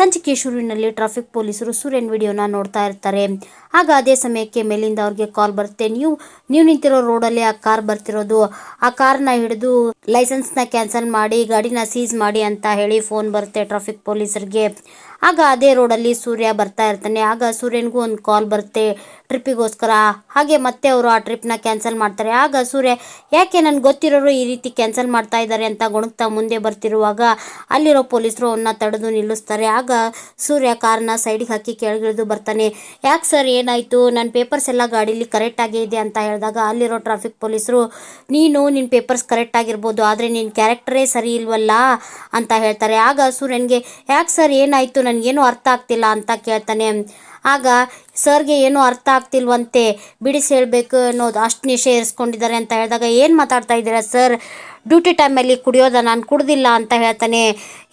ಸಂಚಿಕೇಶ್ವರಿನಲ್ಲಿ traffic ಪೊಲೀಸರು ಸೂರ್ಯನ್ ವಿಡಿಯೋನ ನೋಡ್ತಾ ಇರ್ತಾರೆ. ಆಗ ಅದೇ ಸಮಯಕ್ಕೆ ಮೇಲಿಂದ ಅವ್ರಿಗೆ ಕಾಲ್ ಬರುತ್ತೆ. ನೀವು ನೀವು ನಿಂತಿರೋ ರೋಡಲ್ಲಿ ಆ ಕಾರ್ ಬರ್ತಿರೋದು, ಆ ಕಾರ್ನ ಹಿಡಿದು ಲೈಸೆನ್ಸ್ನ ಕ್ಯಾನ್ಸಲ್ ಮಾಡಿ, ಗಾಡಿನ ಸೀಸ್ ಮಾಡಿ ಅಂತ ಹೇಳಿ ಫೋನ್ ಬರುತ್ತೆ ಟ್ರಾಫಿಕ್ ಪೊಲೀಸರಿಗೆ. ಆಗ ಅದೇ ರೋಡಲ್ಲಿ ಸೂರ್ಯ ಬರ್ತಾ ಇರ್ತಾನೆ. ಆಗ ಸೂರ್ಯನಿಗೂ ಒಂದು ಕಾಲ್ ಬರುತ್ತೆ ಟ್ರಿಪ್ಪಿಗೋಸ್ಕರ ಹಾಗೆ ಮತ್ತೆ ಅವರು ಆ ಟ್ರಿಪ್ನ ಕ್ಯಾನ್ಸಲ್ ಮಾಡ್ತಾರೆ. ಆಗ ಸೂರ್ಯ, ಯಾಕೆ ನನ್ಗೆ ಗೊತ್ತಿರೋರು ಈ ರೀತಿ ಕ್ಯಾನ್ಸಲ್ ಮಾಡ್ತಾ ಇದ್ದಾರೆ ಅಂತ ಗೊಣಗ್ತಾ ಮುಂದೆ ಬರ್ತಿರುವಾಗ ಅಲ್ಲಿರೋ ಪೊಲೀಸರು ಅವನ್ನ ತಡೆದು ನಿಲ್ಲಿಸ್ತಾರೆ. ಆಗ ಸೂರ್ಯ ಕಾರನ್ನ ಸೈಡಿಗೆ ಹಾಕಿ ಕೆಳಗಿಳಿದು ಬರ್ತಾನೆ. ಯಾಕೆ ಸರ್, ಏನಾಯಿತು? ನನ್ನ ಪೇಪರ್ಸ್ ಎಲ್ಲ ಗಾಡೀಲಿ ಕರೆಕ್ಟಾಗೇ ಇದೆ ಅಂತ ಹೇಳಿದಾಗ ಅಲ್ಲಿರೋ ಟ್ರಾಫಿಕ್ ಪೊಲೀಸರು, ನೀನು ನಿನ್ನ ಪೇಪರ್ಸ್ ಕರೆಕ್ಟ್ ಆಗಿರ್ಬೋದು, ಆದರೆ ನಿನ್ನ ಕ್ಯಾರೆಕ್ಟರೇ ಸರಿ ಇಲ್ವಲ್ಲ? ಅಂತ ಹೇಳ್ತಾರೆ. ಆಗ ಸೂರ್ಯನಿಗೆ, ಯಾಕೆ ಸರ್, ಏನಾಯಿತು? ನನಗೇನು ಅರ್ಥ ಆಗ್ತಿಲ್ಲ ಅಂತ ಕೇಳ್ತಾನೆ. ಆಗ ಸರ್ಗೆ ಏನೂ ಅರ್ಥ ಆಗ್ತಿಲ್ವಂತೆ ಬಿಡಿಸಿ ಹೇಳಬೇಕು ಅನ್ನೋದು ಅಷ್ಟು ನಿಶೆ ಇರಿಸ್ಕೊಂಡಿದ್ದಾರೆ ಅಂತ ಹೇಳಿದಾಗ ಏನು ಮಾತಾಡ್ತಾ ಇದ್ದೀರಾ ಸರ್? ಡ್ಯೂಟಿ ಟೈಮಲ್ಲಿ ಕುಡಿಯೋದ ನಾನು ಕುಡ್ದಿಲ್ಲ ಅಂತ ಹೇಳ್ತಾನೆ.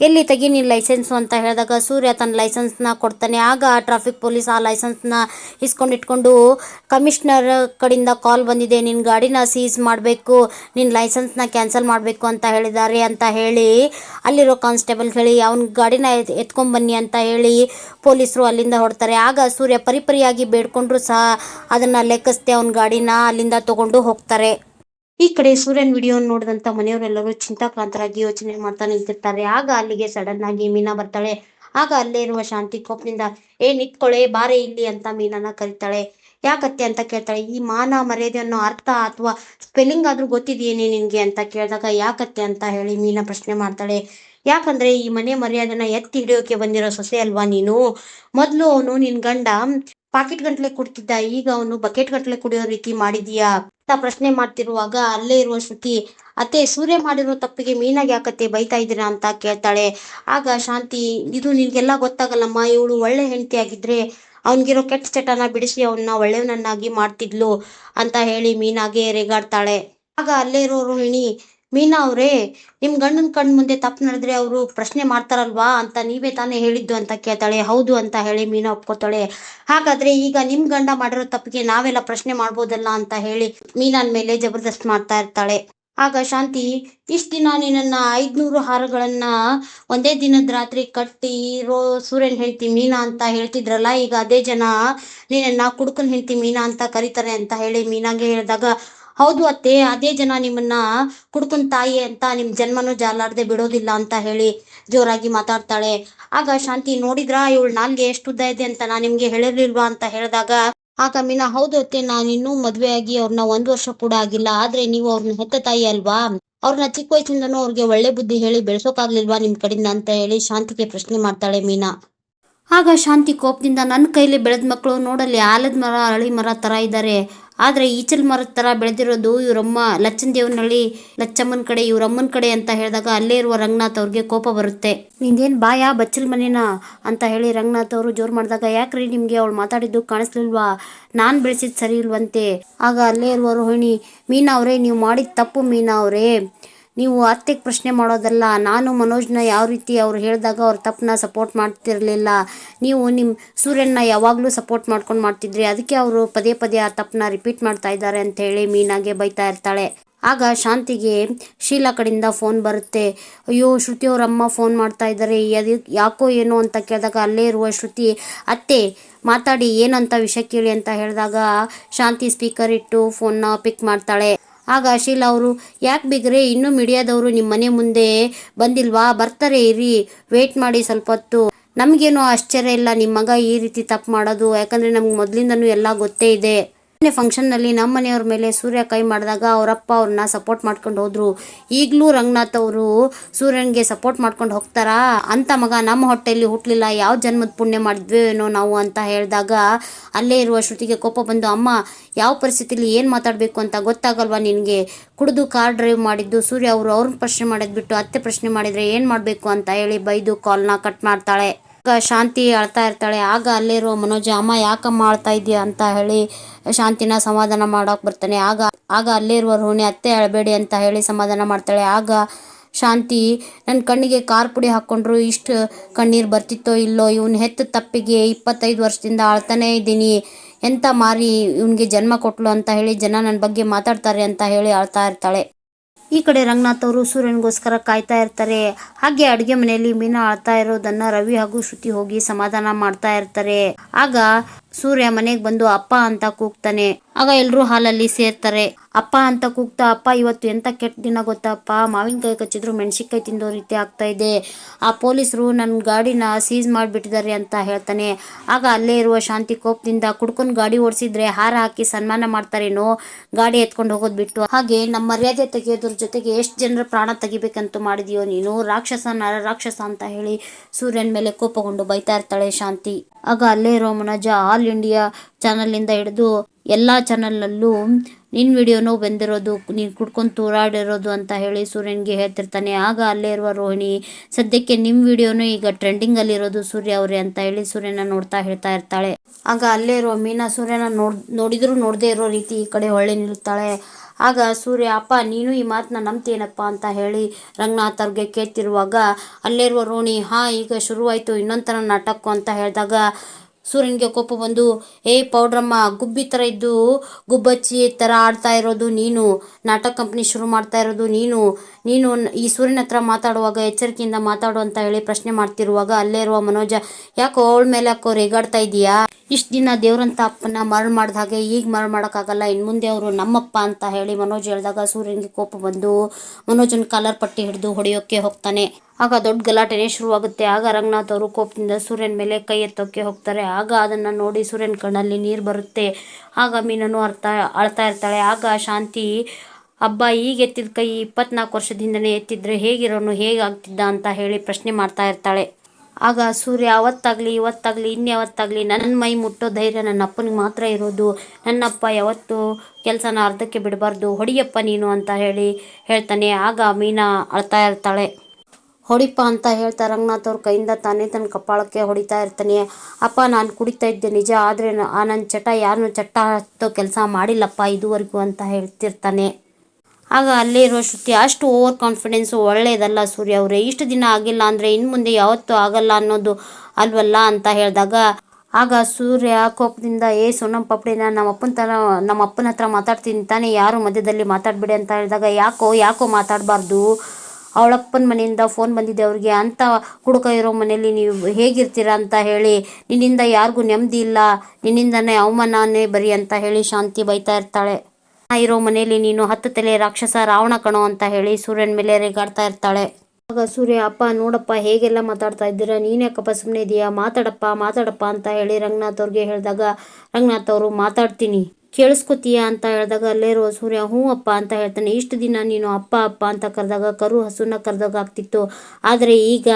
ಎಲ್ಲಿ ತೆಗಿ ನಿನ್ನ ಲೈಸೆನ್ಸು ಅಂತ ಹೇಳಿದಾಗ ಸೂರ್ಯ ತನ್ನ ಲೈಸೆನ್ಸ್ನ ಕೊಡ್ತಾನೆ. ಆಗ ಟ್ರಾಫಿಕ್ ಪೊಲೀಸ್ ಆ ಲೈಸೆನ್ಸ್ನ ಇಸ್ಕೊಂಡಿಟ್ಕೊಂಡು ಕಮಿಷ್ನರ್ ಕಡೆಯಿಂದ ಕಾಲ್ ಬಂದಿದೆ ನಿನ್ನ ಗಾಡಿನ ಸೀಸ್ ಮಾಡಬೇಕು ನಿನ್ನ ಲೈಸೆನ್ಸ್ನ ಕ್ಯಾನ್ಸಲ್ ಮಾಡಬೇಕು ಅಂತ ಹೇಳಿದ್ದಾರೆ ಅಂತ ಹೇಳಿ ಅಲ್ಲಿರೋ ಕಾನ್ಸ್ಟೇಬಲ್ ಹೇಳಿ, ಅವ್ನ ಗಾಡಿನ ಎತ್ಕೊಂಡ್ಬನ್ನಿ ಅಂತ ಹೇಳಿ ಪೊಲೀಸರು ಅಲ್ಲಿಂದ ಹೊಡ್ತಾರೆ ಆಗ ಸೂರ್ಯ ಪರಿಪರಿಯಾಗಿ ಬೇಡ್ಕೊಂಡ್ರು ಸಹ ಅದನ್ನ ಲೆಕ್ಕಿಸ್ದೆ ಅವ್ನ ಗಾಡಿನ ಅಲ್ಲಿಂದ ತಗೊಂಡು ಹೋಗ್ತಾರೆ. ಈ ಕಡೆ ಸೂರ್ಯನ್ ವಿಡಿಯೋ ನೋಡಿದಂತ ಮನೆಯವರೆಲ್ಲರೂ ಚಿಂತಾಕ್ರಾಂತರಾಗಿ ಯೋಚನೆ ಮಾಡ್ತಾ ನಿಂತಿರ್ತಾರೆ. ಆಗ ಅಲ್ಲಿಗೆ ಸಡನ್ ಆಗಿ ಮೀನಾ ಬರ್ತಾಳೆ. ಆಗ ಅಲ್ಲೇ ಇರುವ ಶಾಂತಿ ಕೋಪ್ನಿಂದ, ಏ, ನಿತ್ಕೊಳೆ, ಬಾರೆ ಇಲ್ಲಿ ಅಂತ ಮೀನನ್ನ ಕರೀತಾಳೆ. ಯಾಕತ್ತೆ? ಅಂತ ಕೇಳ್ತಾಳೆ. ಈ ಮಾನ ಮರ್ಯಾದೆ ಅನ್ನೋ ಅರ್ಥ ಅಥವಾ ಸ್ಪೆಲ್ಲಿಂಗ್ ಆದ್ರೂ ಗೊತ್ತಿದೆಯೇನೆ ನಿನ್ಗೆ? ಅಂತ ಕೇಳಿದಾಗ, ಯಾಕತ್ತೆ? ಅಂತ ಹೇಳಿ ಮೀನಾ ಪ್ರಶ್ನೆ ಮಾಡ್ತಾಳೆ. ಯಾಕಂದ್ರೆ ಈ ಮನೆ ಮರ್ಯಾದೆನ ಎತ್ತಿ ಹಿಡಿಯೋಕೆ ಬಂದಿರೋ ಸೊಸೆ ಅಲ್ವಾ ನೀನು? ಮೊದ್ಲು ಅವನು ನಿನ್ ಗಂಡ ಪಾಕೆಟ್ ಗಂಟ್ಲೆ ಕುಡ್ತಿದ್ದ. ಈಗ ಅವನು ಬಕೆಟ್ ಗಂಟಲೆ ಕುಡಿಯೋ ರೀತಿ ಮಾಡಿದೀಯಾ? ಅಂತ ಪ್ರಶ್ನೆ ಮಾಡ್ತಿರುವಾಗ ಅಲ್ಲೇ ಇರುವ ಶ್ರುತಿ ಅತ್ತೆ, ಸೂರ್ಯ ಮಾಡಿರೋ ತಪ್ಪಿಗೆ ಮೀನಾಗಿ ಯಾಕತ್ತೆ ಬೈತಾ ಇದ್ದೀರಾ? ಅಂತ ಕೇಳ್ತಾಳೆ. ಆಗ ಶಾಂತಿ, ಇದು ನಿನ್ಗೆಲ್ಲ ಗೊತ್ತಾಗಲ್ಲಮ್ಮ, ಇವಳು ಒಳ್ಳೆ ಹೆಂಡತಿ ಆಗಿದ್ರೆ ಅವನಿಗಿರೋ ಕೆಟ್ಟ ಚಟನ ಬಿಡಿಸಿ ಅವನ್ನ ಒಳ್ಳೆಯವನನ್ನಾಗಿ ಮಾಡ್ತಿದ್ಲು, ಅಂತ ಹೇಳಿ ಮೀನಾಗೆ ರೇಗಾಡ್ತಾಳೆ. ಆಗ ಅಲ್ಲೇ ಇರೋ ರೋಹಿಣಿ ಮೀನಾ ಅವರೇ, ನಿಮ್ ಗಂಡನ ಕಣ್ ಮುಂದೆ ತಪ್ಪು ನಡೆದ್ರೆ ಅವರು ಪ್ರಶ್ನೆ ಮಾಡ್ತಾರಲ್ವಾ ಅಂತ ನೀವೇ ತಾನೇ ಹೇಳಿದ್ದು ಅಂತ ಕೇಳ್ತಾಳೆ. ಹೌದು ಅಂತ ಹೇಳಿ ಮೀನಾ ಒಪ್ಕೋತಾಳೆ. ಹಾಗಾದ್ರೆ ಈಗ ನಿಮ್ ಗಂಡ ಮಾಡಿರೋ ತಪ್ಪಿಗೆ ನಾವೆಲ್ಲ ಪ್ರಶ್ನೆ ಮಾಡ್ಬೋದಲ್ಲ ಅಂತ ಹೇಳಿ ಮೀನಾನ್ ಮೇಲೆ ಜಬರ್ದಸ್ತ್ ಮಾಡ್ತಾ ಇರ್ತಾಳೆ. ಆಗ ಶಾಂತಿ, ಇಷ್ಟ ದಿನ ನಿನ್ನನ್ನ ಐದ್ನೂರು ಹಾರಗಳನ್ನ ಒಂದೇ ದಿನದ ರಾತ್ರಿ ಕಟ್ಟಿ ರೋ ಸೂರ್ಯನ್ ಹೆಂಡತಿ ಮೀನಾ ಅಂತ ಹೇಳ್ತಿದ್ರಲ್ಲ, ಈಗ ಅದೇ ಜನ ನಿನ್ನನ್ನ ಕುಡುಕನ್ ಹೆಂಡತಿ ಮೀನಾ ಅಂತ ಕರೀತಾರೆ ಅಂತ ಹೇಳಿ ಮೀನಾಗೆ ಹೇಳಿದಾಗ ಹೌದು ಅತ್ತೆ, ಅದೇ ಜನ ನಿಮ್ಮನ್ನ ಕುಡ್ಕನ್ ತಾಯಿ ಅಂತ ನಿಮ್ ಜನ್ಮನೂ ಜಾಲಾರ್ದೆ ಬಿಡೋದಿಲ್ಲ ಅಂತ ಹೇಳಿ ಜೋರಾಗಿ ಮಾತಾಡ್ತಾಳೆ. ಆಗ ಶಾಂತಿ, ನೋಡಿದ್ರಾ ಇವಳು ನಾಲ್ಗೆ ಎಷ್ಟು ಉದ್ದ ಇದೆ ಅಂತ ನಾನ್ ನಿಮ್ಗೆ ಹೇಳಿರ್ಲಿಲ್ವಾ ಅಂತ ಹೇಳಿದಾಗ, ಆಗ ಮೀನಾ, ಹೌದು ಅತ್ತೆ ನಾನಿನ್ನೂ ಮದ್ವೆ ಆಗಿ ಅವ್ರನ್ನ ಒಂದ್ ವರ್ಷ ಕೂಡ ಆಗಿಲ್ಲ, ಆದ್ರೆ ನೀವು ಅವ್ರನ್ನ ಹೆತ್ತ ತಾಯಿ ಅಲ್ವಾ? ಅವ್ರನ್ನ ಚಿಕ್ಕ ವಯಸ್ಸಿಂದನೂ ಅವ್ರಿಗೆ ಒಳ್ಳೆ ಬುದ್ಧಿ ಹೇಳಿ ಬೆಳೆಸೋಕಾಗ್ಲಿಲ್ವಾ ನಿಮ್ ಕಡೆಯಿಂದ ಅಂತ ಹೇಳಿ ಶಾಂತಿಗೆ ಪ್ರಶ್ನೆ ಮಾಡ್ತಾಳೆ ಮೀನಾ. ಆಗ ಶಾಂತಿ ಕೋಪದಿಂದ ನನ್ನ ಕೈಲಿ ಬೆಳೆದ ಮಕ್ಕಳು ನೋಡಲಿ ಆಲದ ಮರ ಅಳಿ ಮರ ತರ ಇದ್ದಾರೆ ಆದ್ರೆ ಈಚಲ್ ಮರದ ಥರ ಬೆಳೆದಿರೋದು ಇವರಮ್ಮ ಲಚ್ಚನ್ ದೇವನಹಳ್ಳಿ, ಲಚ್ಚಮ್ಮನ ಕಡೆ ಇವರಮ್ಮನ ಕಡೆ ಅಂತ ಹೇಳಿದಾಗ ಅಲ್ಲೇ ಇರುವ ರಂಗನಾಥ್ ಅವ್ರಿಗೆ ಕೋಪ ಬರುತ್ತೆ. ನಿಂದೇನು ಬಾಯ ಬಚ್ಚಲ್ ಮನೇನ ಅಂತ ಹೇಳಿ ರಂಗನಾಥ್ ಅವರು ಜೋರು ಮಾಡಿದಾಗ, ಯಾಕ್ರಿ ನಿಮಗೆ ಅವಳು ಮಾತಾಡಿದ್ದು ಕಾಣಿಸ್ಲಿಲ್ವಾ? ನಾನು ಬೆಳೆಸಿದ್ದು ಸರಿ ಇಲ್ವಂತೆ. ಆಗ ಅಲ್ಲೇ ಇರುವ ರೋಹಿಣಿ, ಮೀನಾ ಅವರೇ, ನೀವು ಮಾಡಿದ ತಪ್ಪು ಮೀನಾ ಅವರೇ. ನೀವು ಅತ್ತೆಗೆ ಪ್ರಶ್ನೆ ಮಾಡೋದಲ್ಲ, ನಾನು ಮನೋಜ್ನ ಯಾವ ರೀತಿ ಅವ್ರು ಹೇಳಿದಾಗ ಅವ್ರ ತಪ್ಪನ್ನ ಸಪೋರ್ಟ್ ಮಾಡ್ತಿರಲಿಲ್ಲ, ನೀವು ನಿಮ್ಮ ಸೂರ್ಯನ ಯಾವಾಗಲೂ ಸಪೋರ್ಟ್ ಮಾಡ್ಕೊಂಡು ಮಾಡ್ತಿದ್ರಿ, ಅದಕ್ಕೆ ಅವರು ಪದೇ ಪದೇ ಆ ತಪ್ಪನ್ನ ರಿಪೀಟ್ ಮಾಡ್ತಾ ಇದ್ದಾರೆ ಅಂತ ಹೇಳಿ ಮೀನಾಗೆ ಬೈತಾ ಇರ್ತಾಳೆ. ಆಗ ಶಾಂತಿಗೆ ಶೀಲಾ ಕಡೆಯಿಂದ ಫೋನ್ ಬರುತ್ತೆ, ಅಯ್ಯೋ ಶ್ರುತಿ ಅವರಮ್ಮ ಫೋನ್ ಮಾಡ್ತಾ ಇದ್ದಾರೆ ಅದು ಯಾಕೋ ಏನೋ ಅಂತ ಕೇಳಿದಾಗ ಅಲ್ಲೇ ಇರುವ ಶ್ರುತಿ, ಅತ್ತೆ, ಮಾತಾಡಿ, ಏನಂತ ವಿಷಯ ಕೇಳಿ ಅಂತ ಹೇಳಿದಾಗ ಶಾಂತಿ ಸ್ಪೀಕರ್ ಇಟ್ಟು ಫೋನ್ನ ಪಿಕ್ ಮಾಡ್ತಾಳೆ. ಆಗ ಶೀಲಾ ಅವರು, ಯಾಕೆ ಬಿಗ್ರೆ, ಇನ್ನೂ ಮೀಡಿಯಾದವರು ನಿಮ್ಮ ಮನೆ ಮುಂದೆ ಬಂದಿಲ್ವಾ? ಬರ್ತಾರೆ, ಇರಿ. ವೇಟ್ ಮಾಡಿ ಸ್ವಲ್ಪ ಹೊತ್ತು ನಮಗೇನು ಆಶ್ಚರ್ಯ ಇಲ್ಲ ನಿಮ್ಮ ಮಗ ಈ ರೀತಿ ತಪ್ಪು ಮಾಡೋದು. ಯಾಕಂದ್ರೆ ನಮ್ಗೆ ಮೊದಲಿಂದನೂ ಎಲ್ಲ ಗೊತ್ತೇ ಇದೆ. ಫಂಕ್ಷನ್ನಲ್ಲಿ ನಮ್ಮ ಮನೆಯವ್ರ ಮೇಲೆ ಸೂರ್ಯ ಕೈ ಮಾಡಿದಾಗ ಅವರಪ್ಪ ಅವ್ರನ್ನ ಸಪೋರ್ಟ್ ಮಾಡ್ಕೊಂಡು ಹೋದ್ರು. ಈಗಲೂ ರಂಗನಾಥ್ ಅವರು ಸೂರ್ಯನ್ಗೆ ಸಪೋರ್ಟ್ ಮಾಡ್ಕೊಂಡು ಹೋಗ್ತಾರಾ? ಅಂತ ಮಗ ನಮ್ಮ ಹೊಟ್ಟೆಯಲ್ಲಿ ಹುಟ್ಟಲಿಲ್ಲ ಯಾವ ಜನ್ಮದ ಪುಣ್ಯ ಮಾಡಿದ್ವೇನೋ ನಾವು ಅಂತ ಹೇಳಿದಾಗ ಅಲ್ಲೇ ಇರುವ ಶ್ರುತಿಗೆ ಕೋಪ ಬಂದು, ಅಮ್ಮ, ಯಾವ ಪರಿಸ್ಥಿತಿಲಿ ಏನು ಮಾತಾಡಬೇಕು ಅಂತ ಗೊತ್ತಾಗಲ್ವಾ ನಿನಗೆ? ಕುಡಿದು ಕಾರ್ ಡ್ರೈವ್ ಮಾಡಿದ್ದು ಸೂರ್ಯ ಅವರು ಅವ್ರನ್ನ ಪ್ರಶ್ನೆ ಮಾಡೋದು ಬಿಟ್ಟು ಅತ್ತೆ ಪ್ರಶ್ನೆ ಮಾಡಿದರೆ ಏನು ಮಾಡಬೇಕು? ಅಂತ ಹೇಳಿ ಬೈದು ಕಾಲ್ನ ಕಟ್ ಮಾಡ್ತಾಳೆ. ಶಾಂತಿ ಅಳ್ತಾ ಇರ್ತಾಳೆ? ಆಗ ಅಲ್ಲಿರುವ ಮನೋಜ, ಅಮ್ಮ, ಯಾಕಮ್ಮ ಅಳ್ತಾ ಇದೀಯ ಅಂತ ಹೇಳಿ ಶಾಂತಿನ ಸಮಾಧಾನ ಮಾಡೋಕೆ ಬರ್ತಾನೆ. ಆಗ ಆಗ ಅಲ್ಲಿರುವ ರೋಹಿಣಿ, ಅತ್ತೆ, ಅಳಬೇಡಿ ಅಂತ ಹೇಳಿ ಸಮಾಧಾನ ಮಾಡ್ತಾಳೆ. ಆಗ ಶಾಂತಿ ನನ್ನ ಕಣ್ಣಿಗೆ ಕಾರ್ ಪುಡಿ ಹಾಕ್ಕೊಂಡ್ರು ಇಷ್ಟು ಕಣ್ಣೀರು ಬರ್ತಿತ್ತೋ ಇಲ್ಲೋ? ಇವನು ಹೆತ್ತ ತಪ್ಪಿಗೆ ಇಪ್ಪತ್ತೈದು ವರ್ಷದಿಂದ ಅಳ್ತಾನೇ ಇದ್ದೀನಿ. ಎಂತ ಮಾರಿ ಇವನಿಗೆ ಜನ್ಮ ಕೊಟ್ಲು? ಅಂತ ಹೇಳಿ ಜನ ನನ್ನ ಬಗ್ಗೆ ಮಾತಾಡ್ತಾರೆ ಅಂತ ಹೇಳಿ ಅಳ್ತಾ ಇರ್ತಾಳೆ. ಈ ಕಡೆ ರಂಗನಾಥ್ ಅವರು ಸೂರ್ಯನಿಗೋಸ್ಕರ ಕಾಯ್ತಾ ಇರ್ತಾರೆ. ಹಾಗೆ ಅಡುಗೆ ಮನೆಯಲ್ಲಿ ಮೀನಾ ಆಳ್ತಾ ಇರೋದನ್ನ ರವಿ ಹಾಗೂ ಶ್ರುತಿ ಹೋಗಿ ಸಮಾಧಾನ ಮಾಡ್ತಾ ಇರ್ತಾರೆ. ಆಗ ಸೂರ್ಯ ಮನೆಗೆ ಬಂದು ಅಪ್ಪ ಅಂತ ಕೂಗ್ತಾನೆ. ಆಗ ಎಲ್ಲರೂ ಹಾಲಲ್ಲಿ ಸೇರ್ತಾರೆ. ಅಪ್ಪ ಅಂತ ಕೂಗ್ತಾ, ಅಪ್ಪ, ಇವತ್ತು ಎಂತ ಕೆಟ್ಟ ದಿನ ಗೊತ್ತಪ್ಪ ಮಾವಿನಕಾಯಿ ಕಚ್ಚಿದ್ರು ಮೆಣಸಿನ್ಕಾಯಿ ತಿಂದೋ ರೀತಿ ಆಗ್ತಾ ಇದೆ. ಆ ಪೊಲೀಸರು ನನ್ನ ಗಾಡಿನ ಸೀಸ್ ಮಾಡಿಬಿಟ್ಟಿದ್ದಾರೆ ಅಂತ ಹೇಳ್ತಾನೆ. ಆಗ ಅಲ್ಲೇ ಇರುವ ಶಾಂತಿ ಕೋಪದಿಂದ ಕುಡ್ಕೊಂಡು ಗಾಡಿ ಓಡಿಸಿದ್ರೆ ಹಾರ ಹಾಕಿ ಸನ್ಮಾನ ಮಾಡ್ತಾರೇನೋ? ಗಾಡಿ ಎತ್ಕೊಂಡು ಹೋಗೋದು ಬಿಟ್ಟು. ಹಾಗೆ ನಮ್ಮ ಮರ್ಯಾದೆ ತೆಗೆಯೋದ್ರ ಜೊತೆಗೆ ಎಷ್ಟು ಜನರ ಪ್ರಾಣ ತೆಗಿಬೇಕಂತ ಮಾಡಿದೀಯೋ ನೀನು? ರಾಕ್ಷಸ, ನರ ರಾಕ್ಷಸ ಅಂತ ಹೇಳಿ ಸೂರ್ಯನ ಮೇಲೆ ಕೋಪಗೊಂಡು ಬೈತಾ ಇರ್ತಾಳೆ ಶಾಂತಿ. ಆಗ ಅಲ್ಲೇ ಇರೋ ಮನೋಜ ಆಲ್ ಇಂಡಿಯಾ ಚಾನಲಿಂದ ಹಿಡಿದು ಎಲ್ಲ ಚಾನಲ್ನಲ್ಲೂ ನಿನ್ನ ವಿಡಿಯೋನೂ ಬಂದಿರೋದು, ನೀನು ಕುಡ್ಕೊಂಡು ತೂರಾಡಿರೋದು ಅಂತ ಹೇಳಿ ಸೂರ್ಯನಿಗೆ ಹೇಳ್ತಿರ್ತಾನೆ. ಆಗ ಅಲ್ಲೇ ಇರುವ ರೋಹಿಣಿ, ಸದ್ಯಕ್ಕೆ ನಿಮ್ಮ ವಿಡಿಯೋನು ಈಗ ಟ್ರೆಂಡಿಂಗಲ್ಲಿರೋದು ಸೂರ್ಯ ಅವರೇ ಅಂತ ಹೇಳಿ ಸೂರ್ಯನ ನೋಡ್ತಾ ಹೇಳ್ತಾ ಇರ್ತಾಳೆ. ಆಗ ಅಲ್ಲೇ ಇರುವ ಮೀನಾ ಸೂರ್ಯನ ನೋಡ್, ನೋಡಿದ್ರು ನೋಡದೇ ಇರೋ ರೀತಿ ಈ ಕಡೆ ಹೊಳ್ಳಿ ನಿಲ್ತಾಳೆ. ಆಗ ಸೂರ್ಯ, ಅಪ್ಪ, ನೀನು ಈ ಮಾತನ್ನ ನಂಬ್ತೇನಪ್ಪ ಅಂತ ಹೇಳಿ ರಂಗನಾಥ್ ಅವ್ರಿಗೆ ಕೇಳ್ತಿರುವಾಗ ಅಲ್ಲಿರುವ ರೋಣಿ ಹಾ, ಈಗ ಶುರುವಾಯಿತು, ಇನ್ನೊಂದು ಥರ ನಾಟಕ ಅಂತ ಹೇಳಿದಾಗ ಸೂರ್ಯನಿಗೆ ಕೋಪ ಬಂದು, ಏ ಪೌಡ್ರಮ್ಮ, ಗುಬ್ಬಿ ಥರ ಇದ್ದು ಗುಬ್ಬಚ್ಚಿ ಥರ ಆಡ್ತಾ ಇರೋದು ನೀನು. ನಾಟಕ ಕಂಪ್ನಿ ಶುರು ಮಾಡ್ತಾ ಇರೋದು ನೀನು. ನೀನು ಈ ಸೂರ್ಯನ ಹತ್ರ ಮಾತಾಡುವಾಗ, ಎಚ್ಚರಿಕೆಯಿಂದ ಮಾತಾಡು ಅಂತ ಹೇಳಿ ಪ್ರಶ್ನೆ ಮಾಡ್ತಿರುವಾಗ ಅಲ್ಲೇ ಇರುವ ಮನೋಜ, ಯಾಕೋ ಅವಳ ಮೇಲೆ ಯಾಕೋ ರೇಗಾಡ್ತಾ ಇದೀಯಾ? ಇಷ್ಟು ದಿನ ದೇವ್ರಂತ ಅಪ್ಪನ ಮರಳು ಮಾಡಿದ ಹಾಗೆ ಈಗ ಮರಳು ಮಾಡೋಕ್ಕಾಗಲ್ಲ. ಇನ್ನು ಮುಂದೆ ಅವರು ನಮ್ಮಪ್ಪ ಅಂತ ಹೇಳಿ ಮನೋಜ್ ಹೇಳಿದಾಗ ಸೂರ್ಯನಿಗೆ ಕೋಪ ಬಂದು ಮನೋಜನ ಕಾಲರ್ ಪಟ್ಟಿ ಹಿಡಿದು ಹೊಡೆಯೋಕ್ಕೆ ಹೋಗ್ತಾನೆ. ಆಗ ದೊಡ್ಡ ಗಲಾಟೆನೇ ಶುರುವಾಗುತ್ತೆ. ಆಗ ರಂಗನಾಥ್ ಅವರು ಕೋಪದಿಂದ ಸೂರ್ಯನ ಮೇಲೆ ಕೈ ಎತ್ತೋಕೆ ಹೋಗ್ತಾರೆ. ಆಗ ಅದನ್ನು ನೋಡಿ ಸೂರ್ಯನ ಕಣ್ಣಲ್ಲಿ ನೀರು ಬರುತ್ತೆ. ಆಗ ಮೀನನ್ನು ಅರ್ಥ, ಅಳ್ತಾ ಇರ್ತಾಳೆ. ಆಗ ಶಾಂತಿ ಹಬ್ಬ ಈಗ ಎತ್ತಿದ ಕೈ ಇಪ್ಪತ್ನಾಲ್ಕು ವರ್ಷದಿಂದನೇ ಎತ್ತಿದ್ರೆ ಹೇಗಿರೋನು ಹೇಗಾಗ್ತಿದ್ದ ಅಂತ ಹೇಳಿ ಪ್ರಶ್ನೆ ಮಾಡ್ತಾ ಇರ್ತಾಳೆ. ಆಗ ಸೂರ್ಯ, ಅವತ್ತಾಗಲಿ, ಇವತ್ತಾಗಲಿ, ಇನ್ಯಾವತ್ತಾಗಲಿ ನನ್ನ ಮೈ ಮುಟ್ಟೋ ಧೈರ್ಯ ನನ್ನ ಅಪ್ಪನಿಗೆ ಮಾತ್ರ ಇರೋದು. ನನ್ನಪ್ಪ ಯಾವತ್ತೂ ಕೆಲಸನ ಅರ್ಧಕ್ಕೆ ಬಿಡಬಾರ್ದು. ಹೊಡಿಯಪ್ಪ ನೀನು ಅಂತ ಹೇಳಿ ಹೇಳ್ತಾನೆ. ಆಗ ಮೀನಾ ಅಳ್ತಾ ಇರ್ತಾಳೆ. ಹೊಡಿಪ ಅಂತ ಹೇಳ್ತಾ ರಂಗನಾಥ್ ಅವ್ರ ಕೈಯಿಂದ ತಾನೇ ತನ್ನ ಕಪಾಳಕ್ಕೆ ಹೊಡಿತಾ ಇರ್ತಾನೆ. ಅಪ್ಪ, ನಾನು ಕುಡಿತಾ ಇದ್ದೆ ನಿಜ, ಆದರೆ ಆ ನನ್ನ ಚಟ ಯಾರನ್ನೂ ಚಟ್ಟ ಹತ್ತೋ ಕೆಲಸ ಮಾಡಿಲ್ಲಪ್ಪ ಇದುವರೆಗೂ ಅಂತ ಹೇಳ್ತಿರ್ತಾನೆ. ಆಗ ಅಲ್ಲಿರೋ ಇರೋ ಶ್ರುತಿ, ಅಷ್ಟು ಓವರ್ ಕಾನ್ಫಿಡೆನ್ಸು ಒಳ್ಳೆಯದಲ್ಲ ಸೂರ್ಯ ಅವರೇ, ಇಷ್ಟು ದಿನ ಆಗಿಲ್ಲ ಅಂದರೆ ಇನ್ನು ಮುಂದೆ ಯಾವತ್ತೂ ಆಗಲ್ಲ ಅನ್ನೋದು ಅಲ್ವಲ್ಲ ಅಂತ ಹೇಳಿದಾಗ, ಆಗ ಸೂರ್ಯ ಕೋಪದಿಂದ, ಏ ಸೋನಂ ಪಪ್ಪಡಿನ ನಮ್ಮ ಅಪ್ಪನ ಥರ ನಮ್ಮ ಅಪ್ಪನ ಹತ್ರ ಮಾತಾಡ್ತೀನಿ ತಾನೇ, ಯಾರು ಮಧ್ಯದಲ್ಲಿ ಮಾತಾಡಬೇಡಿ ಅಂತ ಹೇಳಿದಾಗ, ಯಾಕೋ ಯಾಕೋ ಮಾತಾಡಬಾರ್ದು? ಅವಳಪ್ಪನ ಮನೆಯಿಂದ ಫೋನ್ ಬಂದಿದೆ. ಅವ್ರಿಗೆ ಅಂತ ಹುಡುಕ ಇರೋ ಮನೆಯಲ್ಲಿ ನೀವು ಹೇಗಿರ್ತೀರಾ ಅಂತ ಹೇಳಿ, ನಿನ್ನಿಂದ ಯಾರಿಗೂ ನೆಮ್ಮದಿ ಇಲ್ಲ, ನಿನ್ನಿಂದನೇ ಅವಮಾನನೇ ಬರಿ ಅಂತ ಹೇಳಿ ಶಾಂತಿ ಬೈತಾ ಇರ್ತಾಳೆ. ಇರೋ ಮನೆಯಲ್ಲಿ ನೀನು ಹತ್ತು ತಲೆ ರಾಕ್ಷಸ ರಾವಣ ಕಣೋ ಅಂತ ಹೇಳಿ ಸೂರ್ಯನ ಮೇಲೆ ರೇಗಾಡ್ತಾ ಇರ್ತಾಳೆ. ಆಗ ಸೂರ್ಯ, ಅಪ್ಪ, ನೋಡಪ್ಪ, ಹೇಗೆಲ್ಲ ಮಾತಾಡ್ತಾ ಇದ್ದೀರಾ? ನೀನ್ಯಾಕಪ್ಪ ಸುಮ್ಮನೆ ಇದೆಯಾ? ಮಾತಾಡಪ್ಪ ಮಾತಾಡಪ್ಪ ಅಂತ ಹೇಳಿ ರಂಗನಾಥ್ ಅವ್ರಿಗೆ ಹೇಳಿದಾಗ, ರಂಗನಾಥ್ ಅವರು ಮಾತಾಡ್ತೀನಿ. ಕೇಳಿಸ್ಕೊತೀಯಾ ಅಂತ ಹೇಳಿದಾಗ ಅಲ್ಲೇ ಇರೋ ಸೂರ್ಯ, ಹ್ಞೂ ಅಪ್ಪ ಅಂತ ಹೇಳ್ತಾನೆ. ಇಷ್ಟು ದಿನ ನೀನು ಅಪ್ಪ ಅಪ್ಪ ಅಂತ ಕರೆದಾಗ ಕರು ಹಸುನ ಕರೆದಾಗ ಆಗ್ತಿತ್ತು. ಆದರೆ ಈಗ,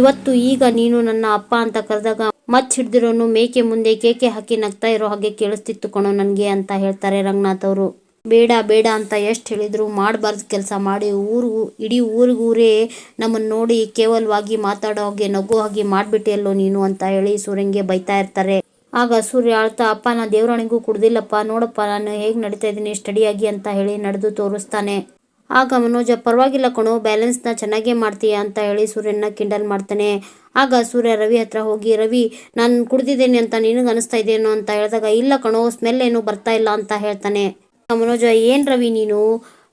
ಇವತ್ತು ಈಗ ನೀನು ನನ್ನ ಅಪ್ಪ ಅಂತ ಕರೆದಾಗ ಮಚ್ ಹಿಡ್ದಿರೋನು, ಮೇಕೆ ಮುಂದೆ ಕೇಕೆ ಹಾಕಿ ನಗ್ತಾ ಇರೋ ಹಾಗೆ ಕೇಳಿಸ್ತಿತ್ತು ಕಣೋ ನನಗೆ ಅಂತ ಹೇಳ್ತಾರೆ ರಂಗನಾಥ್ ಅವರು. ಬೇಡ ಬೇಡ ಅಂತ ಎಷ್ಟು ಹೇಳಿದ್ರು ಮಾಡಬಾರ್ದು ಕೆಲಸ ಮಾಡಿ. ಊರು, ಇಡೀ ಊರಿಗೂರೇ ನಮ್ಮನ್ನು ನೋಡಿ ಕೇವಲವಾಗಿ ಮಾತಾಡೋ ಹಾಗೆ ನಗೋ ಹಾಗೆ ಮಾಡಿಬಿಟ್ಟಿಯಲ್ಲೋ ನೀನು ಅಂತ ಹೇಳಿ ಸೂರ್ಯಂಗೆ ಬೈತಾ ಇರ್ತಾರೆ. ಆಗ ಸೂರ್ಯ ಆಳ್ತಾ, ಅಪ್ಪ, ನಾ ದೇವರಾಣಿಗೂ ಕುಡ್ದಿಲ್ಲಪ್ಪ, ನೋಡಪ್ಪ, ನಾನು ಹೇಗೆ ನಡೀತಾ ಇದ್ದೀನಿ, ಸ್ಟಡಿಯಾಗಿ ಅಂತ ಹೇಳಿ ನಡೆದು ತೋರಿಸ್ತಾನೆ. ಆಗ ಮನೋಜ, ಪರವಾಗಿಲ್ಲ ಕಣೋ ಬ್ಯಾಲೆನ್ಸ್ನ ಚೆನ್ನಾಗೇ ಮಾಡ್ತೀಯ? ಅಂತ ಹೇಳಿ ಸೂರ್ಯನ ಕಿಂಡಲ್ ಮಾಡ್ತಾನೆ. ಆಗ ಸೂರ್ಯ ರವಿ ಹತ್ರ ಹೋಗಿ, ರವಿ, ನಾನು ಕುಡ್ದಿದ್ದೇನೆ ಅಂತ ನಿನಗೆ ಅನಿಸ್ತಾ ಇದೇನು ಅಂತ ಹೇಳಿದಾಗ, ಇಲ್ಲ ಕಣೋ, ಸ್ಮೆಲ್ ಏನು ಬರ್ತಾ ಇಲ್ಲ ಅಂತ ಹೇಳ್ತಾನೆ. ಮನೋಜ, ಏನು ರವಿ ನೀನು?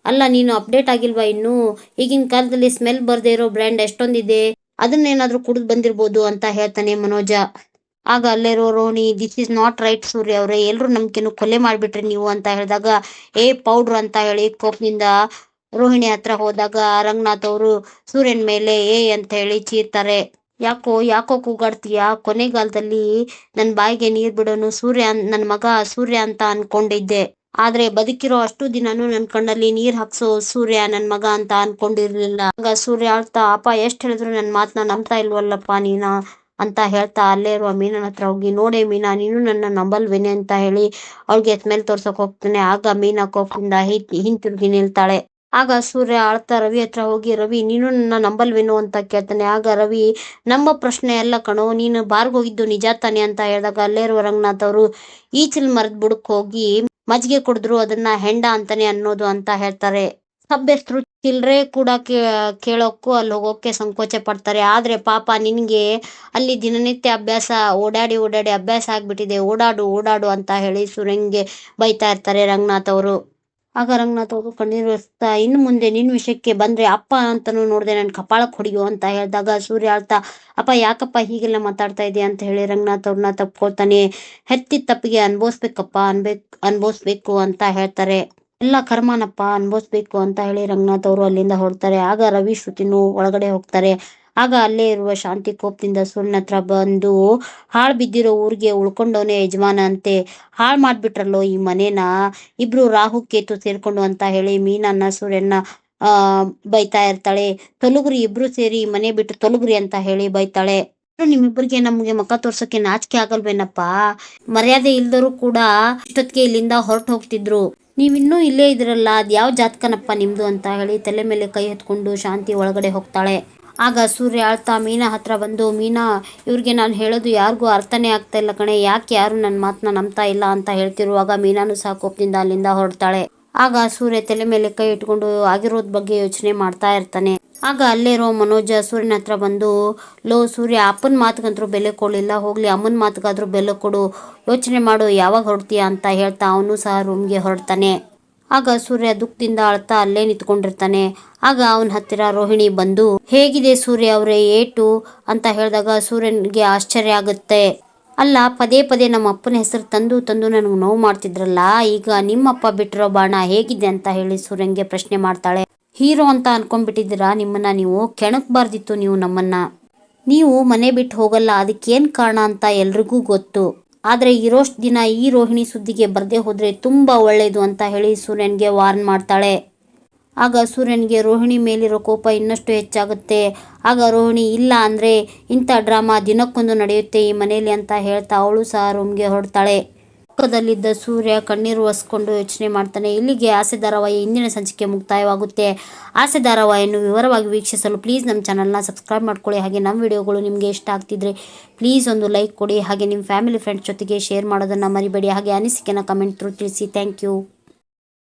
ಅಲ್ಲ, ನೀನು ಅಪ್ಡೇಟ್ ಆಗಿಲ್ವಾ ಇನ್ನು? ಈಗಿನ ಕಾಲದಲ್ಲಿ ಸ್ಮೆಲ್ ಬರ್ದೇ ಇರೋ ಬ್ರ್ಯಾಂಡ್ ಎಷ್ಟೊಂದಿದೆ? ಅದನ್ನೇನಾದ್ರೂ ಕುಡಿದು ಬಂದಿರ್ಬೋದು, ಅಂತ ಹೇಳ್ತಾನೆ ಮನೋಜ. ಆಗ ಅಲ್ಲಿರೋ Rohini this is not right Surya ಅವರೇ. ಎಲ್ಲರೂ ನಂಬಿಕೆನು ಕೊಲೆ ಮಾಡ್ಬಿಟ್ರಿ ನೀವು, ಅಂತ ಹೇಳಿದಾಗ, ಏ, ಪೌಡ್ರ್ ಅಂತ ಹೇಳಿ ಕೋಪದಿಂದ ರೋಹಿಣಿ ಹತ್ರ ಹೋದಾಗ ರಂಗನಾಥ್ ಅವರು ಸೂರ್ಯನ ಮೇಲೆ ಏ ಅಂತ ಹೇಳಿ ಚೀರ್ತಾರೆ. ಯಾಕೋ ಯಾಕೋ ಕೂಗಾಡ್ತೀಯ? ಕೊನೆಗಾಲದಲ್ಲಿ ನನ್ನ ಬಾಯಿಗೆ ನೀರ್ ಬಿಡೋನು ಸೂರ್ಯ ನನ್ನ ಮಗ ಸೂರ್ಯ ಅಂತ ಅನ್ಕೊಂಡಿದ್ದೆ. ಆದ್ರೆ ಬದುಕಿರೋ ಅಷ್ಟು ದಿನಾನು ನನ್ನ ಕಣ್ಣಲ್ಲಿ ನೀರ್ ಹಾಕ್ಸೋ ಸೂರ್ಯ ನನ್ನ ಮಗ ಅಂತ ಅನ್ಕೊಂಡಿರ್ಲಿಲ್ಲ. ಆಗ ಸೂರ್ಯ ಅಳ್ತಾ ಅಪ್ಪ, ಎಷ್ಟ್ ಹೇಳಿದ್ರು ನನ್ನ ಮಾತನ್ನ ನಂಬ್ತಾ ಇಲ್ವಲ್ಲಪ್ಪ ನೀನ? ಅಂತ ಹೇಳ್ತಾ ಅಲ್ಲೇ ಇರುವ ಮೀನನ ಹತ್ರ ಹೋಗಿ, ನೋಡೆ ಮೀನಾ, ನೀನು ನನ್ನ ನಂಬಲ್ವೇನೆ ಅಂತ ಹೇಳಿ ಅವಳಿಗೆ ಸ್ಮೆಲ್ ತೋರ್ಸಕ್ ಹೋಗ್ತಾನೆ. ಆಗ ಮೀನಾ ಕೋಪದಿಂದ ಹಿಂತಿರುಗಿ ನಿಲ್ತಾಳೆ. ಆಗ ಸೂರ್ಯ ಆಳ್ತಾ ರವಿ ಹತ್ರ ಹೋಗಿ, ರವಿ, ನೀನು ನನ್ನ ನಂಬಲ್ವೇನು ಅಂತ ಕೇಳ್ತಾನೆ. ಆಗ ರವಿ ನಮ್ಮ ಪ್ರಶ್ನೆ ಎಲ್ಲ ಕಣೋ, ನೀನು ಬಾರ್ಗ್ ಹೋಗಿದ್ದು ನಿಜ ತಾನೆ ಅಂತ ಹೇಳಿದಾಗ ಅಲ್ಲೇ ಇರುವ ರಂಗನಾಥ್ ಅವರು ಈಚಲ್ ಮರದ ಬುಡಕ್ ಹೋಗಿ ಮಜ್ಜಿಗೆ ಕುಡಿದ್ರು, ಅದನ್ನ ಹೆಂಡ ಅಂತಾನೆ ಅನ್ನೋದು ಅಂತ ಹೇಳ್ತಾರೆ. ಸಬ್ಬೆಸ್ರು ಚಿಲ್ರೆ ಕೂಡ ಕೇ- ಕೇಳೋಕ್ಕೂ ಅಲ್ಲಿ ಹೋಗೋಕೆ ಸಂಕೋಚ ಪಡ್ತಾರೆ. ಆದ್ರೆ ಪಾಪ ನಿನ್ಗೆ ಅಲ್ಲಿ ದಿನನಿತ್ಯ ಅಭ್ಯಾಸ, ಓಡಾಡಿ ಓಡಾಡಿ ಅಭ್ಯಾಸ ಆಗ್ಬಿಟ್ಟಿದೆ. ಓಡಾಡು ಓಡಾಡು ಅಂತ ಹೇಳಿ ಸುರಂಗೆ ಬೈತಾ ಇರ್ತಾರೆ ರಂಗನಾಥ್ ಅವರು. ಆಗ ರಂಗನಾಥ್ ಅವರು ಕಣ್ಣೀರು ಒರೆಸ್ತಾ ಇನ್ನು ಮುಂದೆ ನಿನ್ನ ವಿಷಯಕ್ಕೆ ಬಂದ್ರೆ ಅಪ್ಪ ಅಂತಾನು ನೋಡಿದೆ ನನ್ ಕಪಾಳಕ್ಕೆ ಹೊಡಿಯೋ ಅಂತ ಹೇಳಿದಾಗ ಸೂರ್ಯ ಅಳ್ತಾ, ಅಪ್ಪ, ಯಾಕಪ್ಪ ಹೀಗೆಲ್ಲ ಮಾತಾಡ್ತಾ ಇದೆಯಾ? ಅಂತ ಹೇಳಿ ರಂಗನಾಥ್ ಅವ್ರನ್ನ ತಪ್ಕೊಳ್ತಾನೆ ಹೆತ್ತಿದ ತಪ್ಪಿಗೆ ಅನ್ಭವಿಸ್ಬೇಕಪ್ಪ, ಅನ್ಬೇಕು, ಅನ್ಭವಿಸ್ಬೇಕು ಅಂತ ಹೇಳ್ತಾರೆ. ಎಲ್ಲ ಕರ್ಮನಪ್ಪ ಅನುಭವಿಸಬೇಕು ಅಂತ ಹೇಳಿ ರಂಗನಾಥ್ ಅವರು ಅಲ್ಲಿಂದ ಹೊರಡ್ತಾರೆ. ಆಗ ರವಿ ಶ್ರುತಿನು ಒಳಗಡೆ ಹೋಗ್ತಾರೆ. ಆಗ ಅಲ್ಲೇ ಇರುವ ಶಾಂತಿ ಕೋಪದಿಂದ ಸೂರ್ಯನ ಹತ್ರ ಬಂದು ಹಾಳ್ ಬಿದ್ದಿರೋ ಊರಿಗೆ ಉಳ್ಕೊಂಡವನೇ ಯಜಮಾನ ಅಂತೆ. ಹಾಳ್ ಮಾಡ್ಬಿಟ್ರಲ್ಲೋ ಈ ಮನೇನ? ಇಬ್ರು ರಾಹು, ಕೇತು ಸೇರ್ಕೊಂಡು ಅಂತ ಹೇಳಿ ಮೀನನ್ನ ಸೂರ್ಯನ ಆ, ಬೈತಾ ಇರ್ತಾಳೆ. ತೊಲುಗ್ರಿ, ಇಬ್ರು ಸೇರಿ ಮನೆ ಬಿಟ್ಟು ತೊಲುಗ್ರಿ ಅಂತ ಹೇಳಿ ಬೈತಾಳೆ. ನಿಮ್ಮಿಬ್ಬರಿಗೆ ನಮ್ಗೆ ಮುಖ ತೋರ್ಸಕ್ಕೆ ನಾಚಿಕೆ ಆಗಲ್ವೇನಪ್ಪ? ಮರ್ಯಾದೆ ಇಲ್ದರೂ ಕೂಡ ಇಷ್ಟೊತ್ತಿಗೆ ಇಲ್ಲಿಂದ ಹೊರಟು ಹೋಗ್ತಿದ್ರು ನೀವಿನ್ನೂ ಇಲ್ಲೇ ಇದ್ರಲ್ಲ ಅದ್ ಯಾವ ಜಾತಕನಪ್ಪ ನಿಮ್ದು ಅಂತ ಹೇಳಿ ತಲೆ ಮೇಲೆ ಕೈ ಹೊತ್ಕೊಂಡು ಶಾಂತಿ ಒಳಗಡೆ ಹೋಗ್ತಾಳೆ. ಆಗ ಸೂರ್ಯ ಆಳ್ತಾ ಮೀನಾ ಹತ್ರ ಬಂದು, ಮೀನಾ, ಇವ್ರಿಗೆ ನಾನು ಹೇಳೋದು ಯಾರಿಗೂ ಅರ್ಥನೇ ಆಗ್ತಾ ಇಲ್ಲ ಕಣೆ, ಯಾಕೆ ಯಾರು ನನ್ನ ಮಾತನ್ನ ನಂಬ್ತಾ ಇಲ್ಲ ಅಂತ ಹೇಳ್ತಿರುವಾಗ ಮೀನಾನು ಸಹ ಅಲ್ಲಿಂದ ಹೊರಡ್ತಾಳೆ. ಆಗ ಸೂರ್ಯ ತಲೆ ಮೇಲೆ ಕೈ ಇಟ್ಕೊಂಡು, ಆಗಿರೋದ್ ಬಗ್ಗೆ ಯೋಚನೆ ಮಾಡ್ತಾ ಇರ್ತಾನೆ. ಆಗ ಅಲ್ಲಿರೋ ಮನೋಜ ಸೂರ್ಯನ ಹತ್ರ ಬಂದು, ಲೋ ಸೂರ್ಯ, ಅಪ್ಪನ ಮಾತುಗಂತರೂ ಬೆಲೆ ಕೊಡಲಿಲ್ಲ, ಹೋಗ್ಲಿ, ಅಮ್ಮನ ಮಾತುಗಾದರೂ ಬೆಲೆ ಕೊಡು, ಯೋಚನೆ ಮಾಡು, ಯಾವಾಗ ಹೊರಡ್ತೀಯ ಅಂತ ಹೇಳ್ತಾ ಅವನು ಸಹ ರೂಮ್ಗೆ ಹೊರಡ್ತಾನೆ. ಆಗ ಸೂರ್ಯ ದುಃಖದಿಂದ ಅಳ್ತಾ ಅಲ್ಲೇ ನಿಂತ್ಕೊಂಡಿರ್ತಾನೆ. ಆಗ ಅವನ ಹತ್ತಿರ ರೋಹಿಣಿ ಬಂದು, ಹೇಗಿದೆ ಸೂರ್ಯ ಅವರೇ, ಏಟು? ಅಂತ ಹೇಳಿದಾಗ ಸೂರ್ಯನಿಗೆ ಆಶ್ಚರ್ಯ ಆಗುತ್ತೆ. ಅಲ್ಲ, ಪದೇ ಪದೇ ನಮ್ಮ ಅಪ್ಪನ ಹೆಸರು ತಂದು ತಂದು ನನಗೆ ನೋವು ಮಾಡ್ತಿದ್ರಲ್ಲ, ಈಗ ನಿಮ್ಮಪ್ಪ ಬಿಟ್ಟಿರೋ ಬಾಣ ಹೇಗಿದೆ ಅಂತ ಹೇಳಿ ಸೂರ್ಯನ್ಗೆ ಪ್ರಶ್ನೆ ಮಾಡ್ತಾಳೆ. ಹೀರೋ ಅಂತ ಅನ್ಕೊಂಡ್ಬಿಟ್ಟಿದ್ದೀರಾ? ನಿಮ್ಮನ್ನ ನೀವು ಕೆಣಕ್ಬಾರ್ದಿತ್ತು ನೀವು ನಮ್ಮನ್ನ. ನೀವು ಮನೆ ಬಿಟ್ಟು ಹೋಗಲ್ಲ, ಅದಕ್ಕೇನು ಕಾರಣ ಅಂತ ಎಲ್ರಿಗೂ ಗೊತ್ತು. ಆದರೆ ಇರೋಷ್ಟು ದಿನ ಈ ರೋಹಿಣಿ ಸುದ್ದಿಗೆ ಬರದೇ ಹೋದರೆ ತುಂಬಾ ಒಳ್ಳೇದು ಅಂತ ಹೇಳಿ ಸೂರ್ಯನ್ಗೆ ವಾರ್ನ್ ಮಾಡ್ತಾಳೆ. ಆಗ ಸೂರ್ಯನ್ಗೆ ರೋಹಿಣಿ ಮೇಲಿರೋ ಕೋಪ ಇನ್ನಷ್ಟು ಹೆಚ್ಚಾಗುತ್ತೆ. ಆಗ ರೋಹಿಣಿ, ಇಲ್ಲ ಅಂದ್ರೆ ಇಂಥ ಡ್ರಾಮಾ ದಿನಕ್ಕೊಂದು ನಡೆಯುತ್ತೆ ಈ ಮನೆಯಲ್ಲಿ ಅಂತ ಹೇಳ್ತಾ ಅವಳು ಸಹ ರೂಮ್ಗೆ ಹೊರಡ್ತಾಳೆ. ಪಕ್ಕದಲ್ಲಿದ್ದ ಸೂರ್ಯ ಕಣ್ಣೀರು ಒರೆಸ್ಕೊಂಡು ಯೋಚನೆ ಮಾಡ್ತಾನೆ. ಇಲ್ಲಿಗೆ ಆಸೆ ಧಾರಾವಾಹಿ ಇಂದಿನ ಸಂಚಿಕೆ ಮುಕ್ತಾಯವಾಗುತ್ತೆ. ಆಸೆ ಧಾರಾವಾಹಿಯನ್ನು ವಿವರವಾಗಿ ವೀಕ್ಷಿಸಲು ಪ್ಲೀಸ್ ನಮ್ಮ ಚಾನಲ್ನ ಸಬ್ಸ್ಕ್ರೈಬ್ ಮಾಡ್ಕೊಳ್ಳಿ. ಹಾಗೆ ನಮ್ಮ ವಿಡಿಯೋಗಳು ನಿಮಗೆ ಇಷ್ಟ ಆಗ್ತಿದ್ರೆ ಪ್ಲೀಸ್ ಒಂದು ಲೈಕ್ ಕೊಡಿ. ಹಾಗೆ ನಿಮ್ಮ ಫ್ಯಾಮಿಲಿ ಫ್ರೆಂಡ್ಸ್ ಜೊತೆಗೆ ಶೇರ್ ಮಾಡೋದನ್ನು ಮರಿಬೇಡಿ. ಹಾಗೆ ಅನಿಸಿಕೆನ ಕಮೆಂಟ್ ತ್ರೂ ತಿಳಿಸಿ. Thank you